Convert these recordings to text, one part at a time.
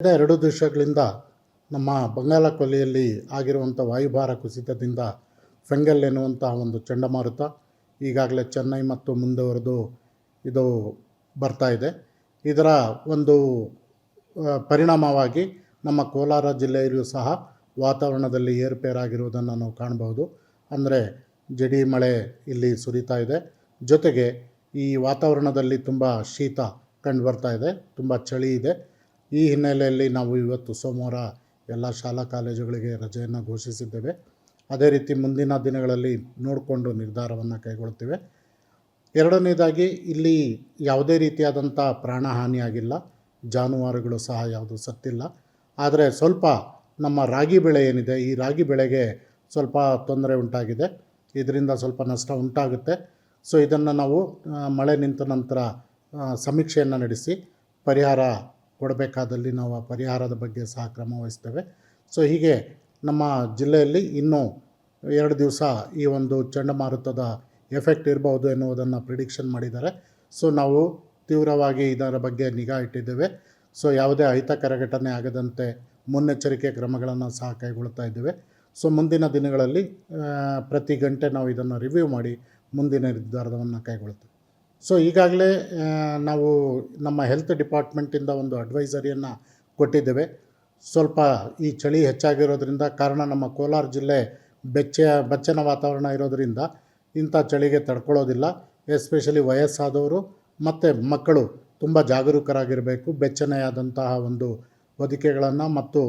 ಎರಡು ದಿವಸಗಳಿಂದ ನಮ್ಮ ಬಂಗಾಳ ಕೊಲ್ಲಿಯಲ್ಲಿ ಆಗಿರುವಂಥ ವಾಯುಭಾರ ಕುಸಿತದಿಂದ ಫೆಂಗಲ್ ಎನ್ನುವಂಥ ಒಂದು ಚಂಡಮಾರುತ ಈಗಾಗಲೇ ಚೆನ್ನೈ ಮತ್ತು ಮುಂದುವರೆದು ಇದು ಬರ್ತಾ ಇದೆ. ಇದರ ಒಂದು ಪರಿಣಾಮವಾಗಿ ನಮ್ಮ ಕೋಲಾರ ಜಿಲ್ಲೆಯಲ್ಲೂ ಸಹ ವಾತಾವರಣದಲ್ಲಿ ಏರುಪೇರಾಗಿರುವುದನ್ನು ನಾವು ಕಾಣಬಹುದು. ಅಂದರೆ ಜಡಿ ಮಳೆ ಇಲ್ಲಿ ಸುರಿತಾ ಇದೆ. ಜೊತೆಗೆ ಈ ವಾತಾವರಣದಲ್ಲಿ ತುಂಬ ಶೀತ ಕಂಡು ಬರ್ತಾ ಇದೆ. ತುಂಬ ಚಳಿ ಇದೆ. ಈ ಹಿನ್ನೆಲೆಯಲ್ಲಿ ನಾವು ಇವತ್ತು ಸೋಮವಾರ ಎಲ್ಲ ಶಾಲಾ ಕಾಲೇಜುಗಳಿಗೆ ರಜೆಯನ್ನು ಘೋಷಿಸಿದ್ದೇವೆ. ಅದೇ ರೀತಿ ಮುಂದಿನ ದಿನಗಳಲ್ಲಿ ನೋಡಿಕೊಂಡು ನಿರ್ಧಾರವನ್ನು ಕೈಗೊಳ್ತೇವೆ ಎರಡನೇದಾಗಿ, ಇಲ್ಲಿ ಯಾವುದೇ ರೀತಿಯಾದಂಥ ಪ್ರಾಣಹಾನಿಯಾಗಿಲ್ಲ. ಜಾನುವಾರುಗಳು ಸಹ ಯಾವುದು ಸತ್ತಿಲ್ಲ. ಆದರೆ ಸ್ವಲ್ಪ ನಮ್ಮ ರಾಗಿ ಬೆಳೆ ಏನಿದೆ, ಈ ರಾಗಿ ಬೆಳೆಗೆ ಸ್ವಲ್ಪ ತೊಂದರೆ ಉಂಟಾಗಿದೆ. ಇದರಿಂದ ಸ್ವಲ್ಪ ನಷ್ಟ ಉಂಟಾಗುತ್ತೆ. ಸೊ, ಇದನ್ನು ನಾವು ಮಳೆ ನಿಂತ ನಂತರ ಸಮೀಕ್ಷೆಯನ್ನು ನಡೆಸಿ ಪರಿಹಾರ ಕೊಡಬೇಕಾದಲ್ಲಿ ನಾವು ಆ ಪರಿಹಾರದ ಬಗ್ಗೆ ಸಹ ಕ್ರಮ ವಹಿಸ್ತೇವೆ. ಸೊ ಹೀಗೆ ನಮ್ಮ ಜಿಲ್ಲೆಯಲ್ಲಿ ಇನ್ನೂ ಎರಡು ದಿವಸ ಈ ಒಂದು ಚಂಡಮಾರುತದ ಎಫೆಕ್ಟ್ ಇರಬಹುದು ಎನ್ನುವುದನ್ನು ಪ್ರಿಡಿಕ್ಷನ್ ಮಾಡಿದ್ದಾರೆ. ಸೊ ನಾವು ತೀವ್ರವಾಗಿ ಇದರ ಬಗ್ಗೆ ನಿಗಾ ಇಟ್ಟಿದ್ದೇವೆ. ಸೊ ಯಾವುದೇ ಅಹಿತಕರ ಘಟನೆ ಆಗದಂತೆ ಮುನ್ನೆಚ್ಚರಿಕೆ ಕ್ರಮಗಳನ್ನು ಸಹ ಕೈಗೊಳ್ತಾ ಇದ್ದೇವೆ. ಸೊ ಮುಂದಿನ ದಿನಗಳಲ್ಲಿ ಪ್ರತಿ ಗಂಟೆ ನಾವು ಇದನ್ನು ರಿವ್ಯೂ ಮಾಡಿ ಮುಂದಿನ ನಿರ್ಧಾರವನ್ನು ಕೈಗೊಳ್ತೇವೆ. ಸೊ ಈಗಾಗಲೇ ನಾವು ನಮ್ಮ ಹೆಲ್ತ್ ಡಿಪಾರ್ಟ್ಮೆಂಟಿಂದ ಒಂದು ಅಡ್ವೈಸರಿಯನ್ನು ಕೊಟ್ಟಿದ್ದೇವೆ. ಸ್ವಲ್ಪ ಈ ಚಳಿ ಹೆಚ್ಚಾಗಿರೋದ್ರಿಂದ, ಕಾರಣ ನಮ್ಮ ಕೋಲಾರ ಜಿಲ್ಲೆ ಬೆಚ್ಚ, ಬೆಚ್ಚನ ವಾತಾವರಣ ಇರೋದರಿಂದ ಇಂಥ ಚಳಿಗೆ ತಡ್ಕೊಳ್ಳೋದಿಲ್ಲ. ಎಸ್ಪೆಷಲಿ ವಯಸ್ಸಾದವರು ಮತ್ತು ಮಕ್ಕಳು ತುಂಬ ಜಾಗರೂಕರಾಗಿರಬೇಕು, ಬೆಚ್ಚನೆಯಾದಂತಹ ಒಂದು ಹೊದಿಕೆಗಳನ್ನು ಮತ್ತು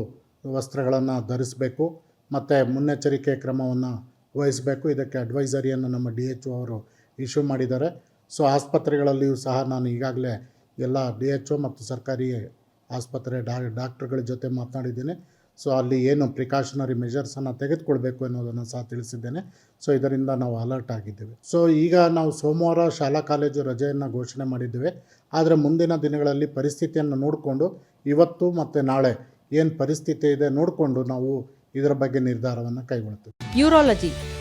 ವಸ್ತ್ರಗಳನ್ನು ಧರಿಸಬೇಕು, ಮತ್ತು ಮುನ್ನೆಚ್ಚರಿಕೆ ಕ್ರಮವನ್ನು ವಹಿಸಬೇಕು. ಇದಕ್ಕೆ ಅಡ್ವೈಸರಿಯನ್ನು ನಮ್ಮ ಡಿ ಎಚ್ ಒ ಅವರು ಇಶ್ಯೂ ಮಾಡಿದ್ದಾರೆ. ಸೊ ಆಸ್ಪತ್ರೆಗಳಲ್ಲಿಯೂ ಸಹ ನಾನು ಈಗಾಗಲೇ ಎಲ್ಲ ಡಿ ಎಚ್ ಒ ಮತ್ತು ಸರ್ಕಾರಿ ಆಸ್ಪತ್ರೆ ಡಾ ಡಾಕ್ಟ್ರುಗಳ ಜೊತೆ ಮಾತನಾಡಿದ್ದೇನೆ. ಸೊ ಅಲ್ಲಿ ಏನು ಪ್ರಿಕಾಷನರಿ ಮೆಷರ್ಸನ್ನು ತೆಗೆದುಕೊಳ್ಬೇಕು ಅನ್ನೋದನ್ನು ಸಹ ತಿಳಿಸಿದ್ದೇನೆ. ಸೊ ಇದರಿಂದ ನಾವು ಅಲರ್ಟ್ ಆಗಿದ್ದೇವೆ. ಸೊ ಈಗ ನಾವು ಸೋಮವಾರ ಶಾಲಾ ಕಾಲೇಜು ರಜೆಯನ್ನು ಘೋಷಣೆ ಮಾಡಿದ್ದೇವೆ. ಆದರೆ ಮುಂದಿನ ದಿನಗಳಲ್ಲಿ ಪರಿಸ್ಥಿತಿಯನ್ನು ನೋಡಿಕೊಂಡು ಇವತ್ತು ಮತ್ತು ನಾಳೆ ಏನು ಪರಿಸ್ಥಿತಿ ಇದೆ ನೋಡಿಕೊಂಡು ನಾವು ಇದರ ಬಗ್ಗೆ ನಿರ್ಧಾರವನ್ನು ಕೈಗೊಳ್ಳುತ್ತೇವೆ. ಯೂರಾಲಜಿ